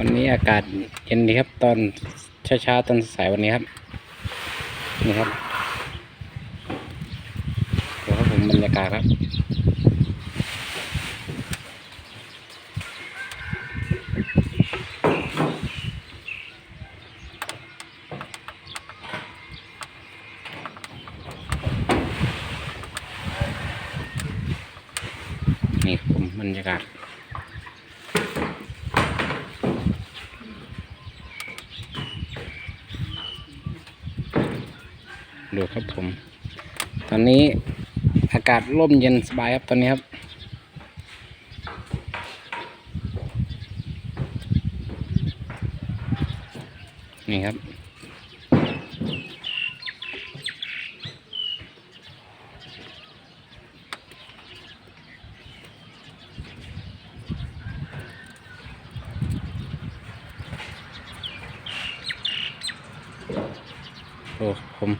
วันนี้อากาศเย็นดีครับ ตอนเช้าๆตอนสายวันนี้ครับ นี่ครับดี๋ยวครับผมบรรยากาศครับนี่ผมบรรยากาศ ดูครับผม ตอนนี้อากาศร่มเย็นสบายครับตอนนี้ครับ นี่ครับ โอ้ผม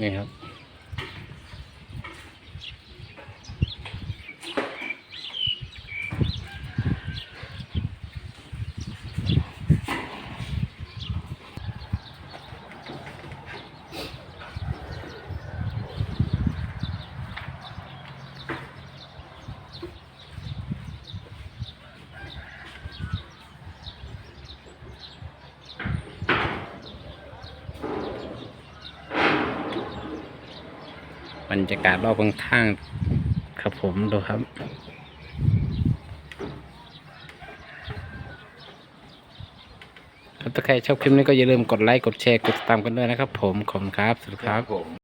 นี่ครับ บรรยากาศรอบข้างครับผมดูครับถ้าใครชอบคลิปนี้ก็อย่าลืมกดไลค์ กดแชร์ กดติดตามกันด้วยนะครับผม ขอบคุณครับ สวัสดีครับ